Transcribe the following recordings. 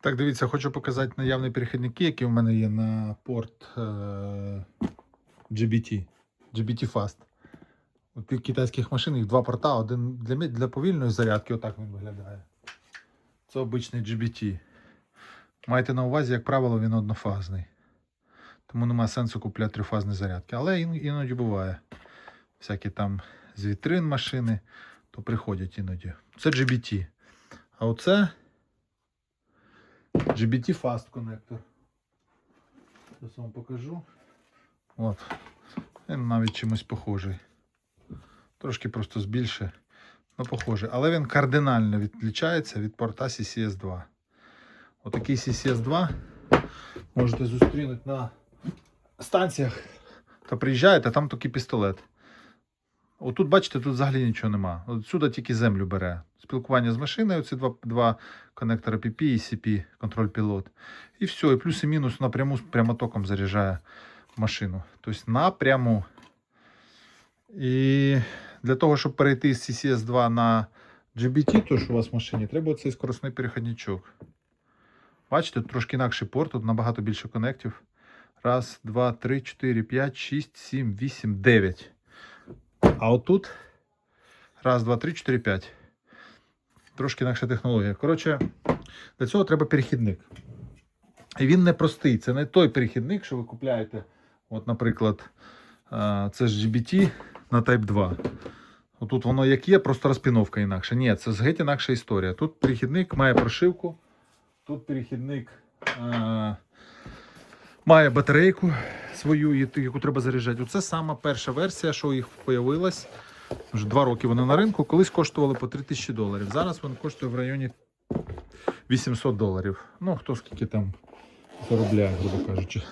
Так, дивіться, хочу показати наявні перехідники, які в мене є на порт е- GBT. GBT Fast. У тих китайських машин їх два порта, один для, для повільної зарядки, отак він виглядає. Це обичний GBT. Майте на увазі, як правило, він однофазний. Тому немає сенсу купляти трифазні зарядки. Але ін- іноді буває. Всякі там з вітрин машини, то приходять іноді. Це GBT. А оце GBT Fast Connector. Зараз вам покажу. От. Він навіть чимось похожий. Трошки просто збільше. Ну, похожий. Але він кардинально відлічається від порта CCS 2. Отакий CCS 2 можете зустрінути на станціях. Та приїжджаєте, там такий пістолет. Отут, бачите, тут взагалі нічого нема. От сюди тільки землю бере. Спілкування з машиною, ці два, два коннектори PP і CP, контроль пілот. І все, і плюс і мінус напряму з прямотоком заряджає машину. Тобто напряму. І для того, щоб перейти з CCS 2 на GBT, то що у вас в машині, треба цей скоростний переходничок. Бачите, тут трошки інакший порт, тут набагато більше коннектів. Раз, два, три, чотири, п'ять, шість, сім, вісім, дев'ять. А отут. Раз, два, три, чотири, п'ять. Трошки інакша технологія. Коротше, для цього треба перехідник. І він не простий. Це не той перехідник, що ви купляєте. От, наприклад, це ж GBT на Type 2. Отут воно як є, просто розпіновка інакша. Ні, це геть інакша історія. Тут перехідник має прошивку. Тут перехідник має батарейку свою, яку треба заряджати. Оце сама перша версія, що їх появилась. Вже два роки вони на ринку. Колись коштували по 3000 доларів. Зараз вони коштують в районі 800 доларів. Ну, хто скільки там заробляє, грубо кажучи.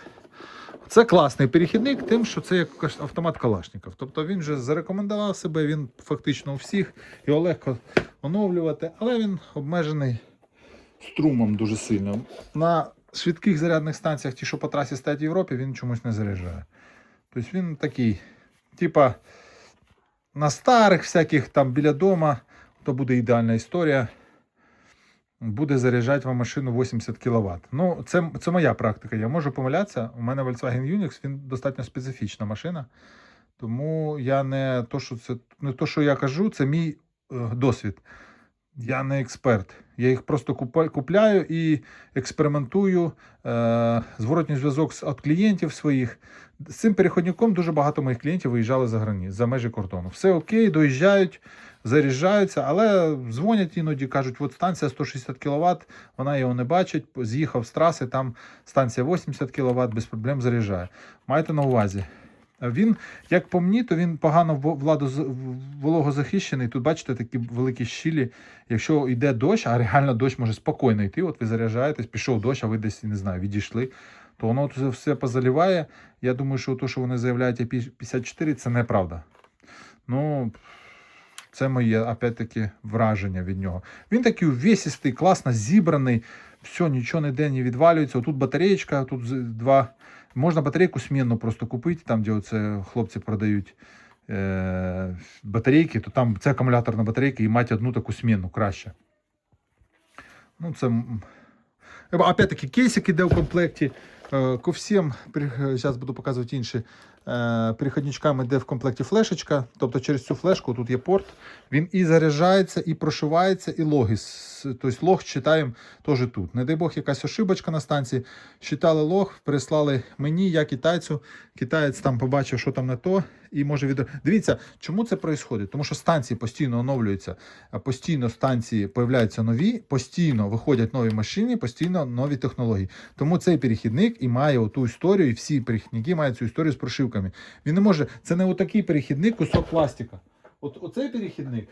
Це класний перехідник, тим, що це як автомат Калашников. Тобто він вже зарекомендував себе, він фактично у всіх, його легко оновлювати, але він обмежений струмом дуже сильно. На швидких зарядних станціях, ті, що по трасі стоять в Європі, він чомусь не заряджає. Тобто він такий, типа, на старих всяких там біля дома, то буде ідеальна історія. Буде заряджати вам машину 80 кВт. Ну, це, це моя практика. Я можу помилятися. У мене Volkswagen Unix він достатньо специфічна машина. Тому я не то, що це не то, що я кажу, це мій е, досвід. Я не експерт. Я їх просто купляю і експериментую. Е, зворотній зв'язок від клієнтів своїх. З цим переходником дуже багато моїх клієнтів виїжджали за грані, за межі кордону. Все окей, доїжджають, заряджаються, але дзвонять іноді, кажуть, от станція 160 кВт, вона його не бачить, з'їхав з траси, там станція 80 кВт, без проблем заряджає. Майте на увазі. Він, як по мені, то він погано владу вологозахищений. Тут бачите такі великі щілі. Якщо йде дощ, а реально дощ може спокійно йти. От ви заряджаєтесь, пішов дощ, а ви десь не знаю, відійшли. То воно це все позаливає. Я думаю, що те, що вони заявляють IP54, це неправда. Ну, це моє, опять-таки, враження від нього. Він такий увесистий, класно зібраний, все, нічого ніде не відвалюється. Тут батареєчка, тут два. Можна батарейку смінну просто купити, там, де оце хлопці продають е- батарейки, то там це акумуляторна батарейка і мати одну таку смінну краще. Ну, це. Опять-таки, кейсик іде в комплекті. Е, Ко всім, зараз буду показувати інші. Е, Переходничкам іде в комплекті флешечка. Тобто через цю флешку тут є порт. Він і заряджається, і прошивається, і логи. Тобто лог читаємо теж тут. Не дай Бог, якась ошибочка на станції. Читали лог, прислали мені, я китайцю. Китаєць там побачив, що там не то, і може від. Дивіться, чому це відбувається? Тому що станції постійно оновлюються, постійно станції появляються нові, постійно виходять нові машини, постійно нові технології. Тому цей перехідник і має оту історію, і всі перехідники мають цю історію з прошивками. Він не може. Це не отакий перехідник, кусок пластика. От оцей перехідник.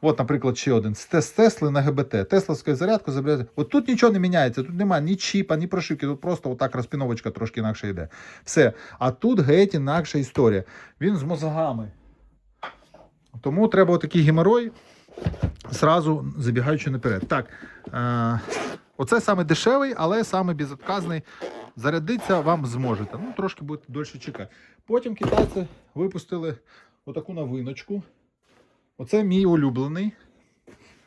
От, наприклад, ще один з Тесли на ГБТ. Тесловська зарядка забирає. От тут нічого не міняється, тут немає ні чіпа, ні прошивки, тут просто отак розпіновочка трошки інакше йде. Все. А тут геть інакша історія. Він з мозгами. Тому треба отакий геморой, зразу забігаючи наперед. Так, е, оце саме дешевий, але саме безотказний. Зарядитися вам зможете. Ну, трошки будете дольше чекати. Потім китайці випустили отаку новиночку. Оце мій улюблений.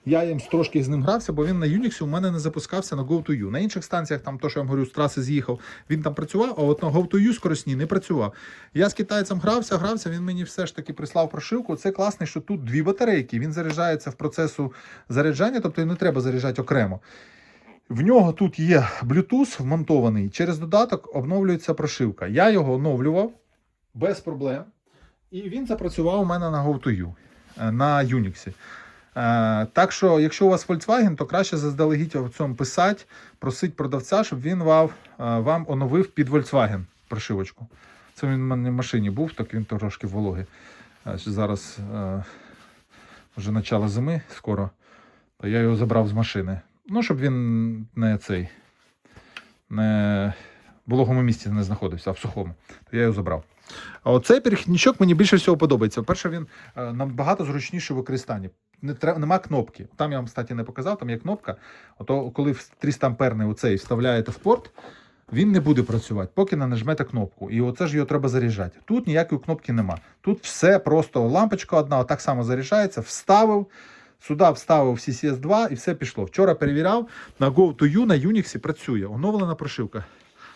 Я їм трошки з ним грався, бо він на Unix у мене не запускався на Go2U. На інших станціях, там то, що я вам говорю, з траси з'їхав, він там працював, а от на Go2U скоростні не працював. Я з китайцем грався, грався, він мені все ж таки прислав прошивку. Це класно, що тут дві батарейки. Він заряджається в процесу заряджання, тобто не треба заряджати окремо. В нього тут є Bluetooth вмонтований. Через додаток обновлюється прошивка. Я його оновлював без проблем. І він запрацював у мене на Go2U, е, на Unix. Е, Так що, якщо у вас Volkswagen, то краще заздалегідь в цьому писати, просить продавця, щоб він вам, е, вам оновив під Volkswagen прошивочку. Це він в мене в машині був, так він трошки вологий. Зараз вже начало зими скоро, то я його забрав з машини. Ну, щоб він не цей не в вологому місці не знаходився, а в сухому. То я його забрав. А оцей перехідничок мені більше всього подобається. Перше, він е, набагато зручніше в використанні. Не треба, нема кнопки. Там я вам, кстати, не показав, там є кнопка. Ото коли в 300 амперний оцей вставляєте в порт, він не буде працювати, поки не нажмете кнопку. І оце ж його треба заряджати. Тут ніякої кнопки нема. Тут все просто лампочка одна, так само заряджається, вставив. Сюди вставив CCS 2 і все пішло. Вчора перевіряв, на Go2U на Unix працює. Оновлена прошивка.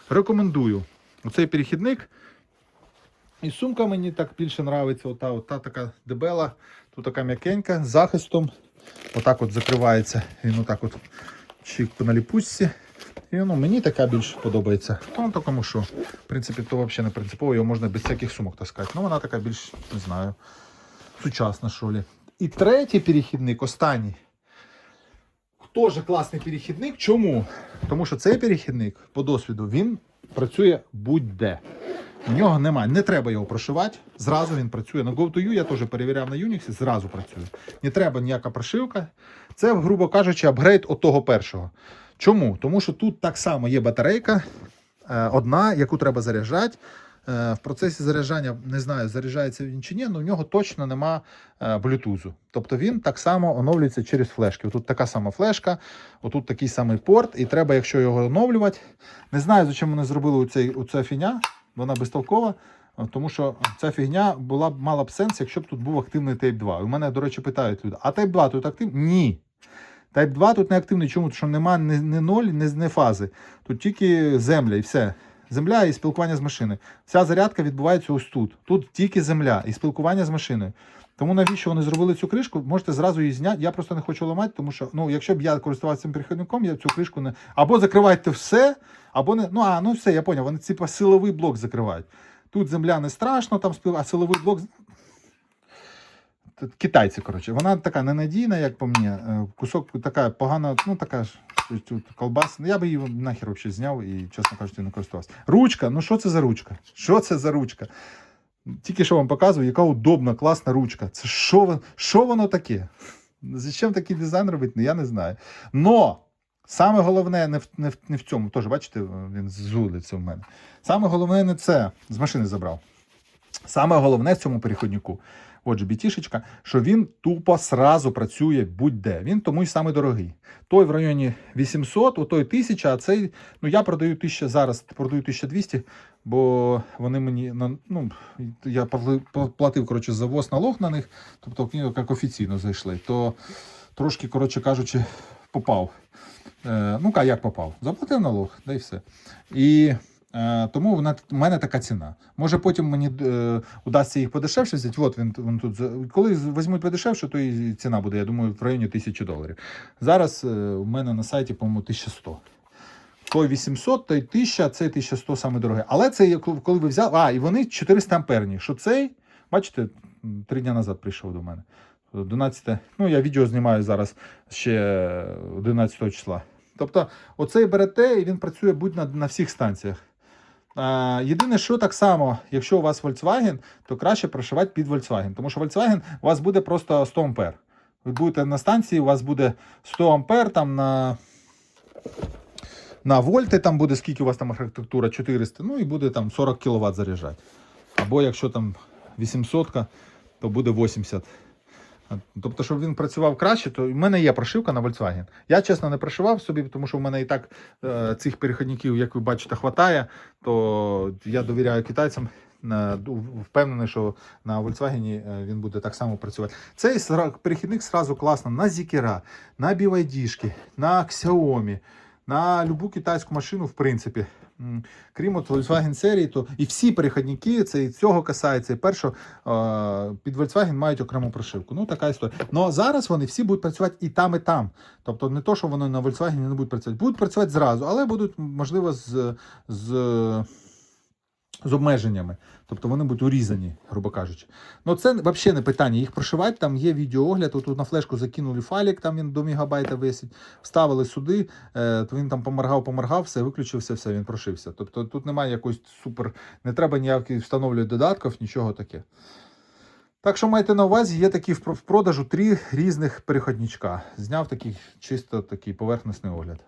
Рекомендую. Оцей перехідник. І сумка мені так більше подобається. Ота, ота така дебела, тут така м'якенька з захистом. Отак от закривається. Він отак от чик на ліпучці. І ну, мені така більш подобається. Тому такому що. В принципі, то взагалі не принципово, його можна без всяких сумок таскати. Ну, вона така більш, не знаю, сучасна, що лі. І третій перехідник, останній. Теж класний перехідник. Чому? Тому що цей перехідник, по досвіду, він працює будь-де. У нього немає, не треба його прошивати. Зразу він працює. На Go2U я теж перевіряв на Unix, зразу працює. Не треба ніяка прошивка. Це, грубо кажучи, апгрейд от того першого. Чому? Тому що тут так само є батарейка, е, одна, яку треба заряджати. Е, В процесі заряджання не знаю, заряджається він чи ні, але в нього точно нема е, блютузу. Тобто він так само оновлюється через флешки. Тут така сама флешка, отут такий самий порт, і треба, якщо його оновлювати. Не знаю, зачем вони зробили оцей, оця фігня, вона безтолкова. е, Тому що ця фігня була б мала б сенс, якщо б тут був активний Type 2. У мене, до речі, питають люди: а Type 2 тут активний? Ні. Type 2 тут не активний. Чому? Тому що нема ні, ні ноль, ні, ні фази. Тут тільки земля і все. Земля і спілкування з машиною. Вся зарядка відбувається ось тут. Тут тільки земля і спілкування з машиною. Тому навіщо вони зробили цю кришку? Можете зразу її зняти. Я просто не хочу ламати, тому що ну, якщо б я користувався цим перехідником, я цю кришку не. Або закривайте все, або не. Ну, а, ну все, я поняв. Вони типа силовий блок закривають. Тут земля не страшно, там спіл... а силовий блок. Китайці, коротше. Вона така ненадійна, як по мені. Е, Кусок така погана, ну така ж тут колбас. Я би її нахер взагалі зняв і, чесно кажучи, не користувався. Ручка, ну що це за ручка? Що це за ручка? Тільки що вам показую, яка удобна, класна ручка. Це що, що воно таке? Зачем такий дизайн робити? Ну, я не знаю. Но саме головне не в, не в, не в цьому. Тож, бачите, він з в мене. Саме головне не це. З машини забрав. Саме головне в цьому переходнику, отже, бітішечка, що він тупо сразу працює будь-де. Він тому й саме дорогий. Той в районі 800, у той 1000, а цей, ну я продаю 1000 зараз, продаю 1200, бо вони мені, ну, я платив, коротше, завоз налог на них, тобто вони як офіційно зайшли, то трошки, коротше кажучи, попав. Ну, як попав? Заплатив налог, да і все. І тому вона, в мене така ціна. Може, потім мені е, удасться їх подешевше взяти. От він, він тут. Коли візьмуть подешевше, то і ціна буде, я думаю, в районі 1000 доларів. Зараз е, у мене на сайті, по-моєму, 1100. Той 800, той 1000, а цей 1100 саме дорогий. Але це коли ви взяли. А, і вони 400 амперні. Що цей, бачите, три дні назад прийшов до мене. 11, ну я відео знімаю зараз ще 11 числа. Тобто, оцей берете і він працює будь на, на всіх станціях. А, єдине, що так само, якщо у вас Volkswagen, то краще прошивати під Volkswagen. Тому що Volkswagen у вас буде просто 100 ампер. Ви будете на станції, у вас буде 100 ампер там на. На вольти там буде скільки у вас там архітектура 400, ну і буде там 40 кВт заряджати. Або якщо там 800, то буде 80. Тобто, щоб він працював краще, то в мене є прошивка на Volkswagen. Я чесно не прошивав собі, тому що в мене і так е, цих переходників, як ви бачите, хватає, то я довіряю китайцям. е, впевнений, що на Volkswagen е, він буде так само працювати. Цей перехідник сразу класно на Zikera, на BYD, на Xiaomi, на любу китайську машину, в принципі. Крім от Volkswagen серії, то і всі перехідники, це і цього касається, і першого під Volkswagen мають окрему прошивку. Ну, така історія. Ну зараз вони всі будуть працювати і там, і там. Тобто не то, що вони на Volkswagen не будуть працювати. Будуть працювати зразу, але будуть, можливо, з, з, з обмеженнями. Тобто вони будуть урізані, грубо кажучи. Ну це взагалі не питання. Їх прошивати, там є відеоогляд. Тут на флешку закинули файлик, там він до мегабайта висить, вставили сюди, е, то він там поморгав, поморгав, все, виключився, все, він прошився. Тобто тут немає якоїсь супер, не треба ніяких встановлювати додатків, нічого таке. Так що майте на увазі, є такі в продажу три різних переходничка. Зняв такий чисто такий поверхностний огляд.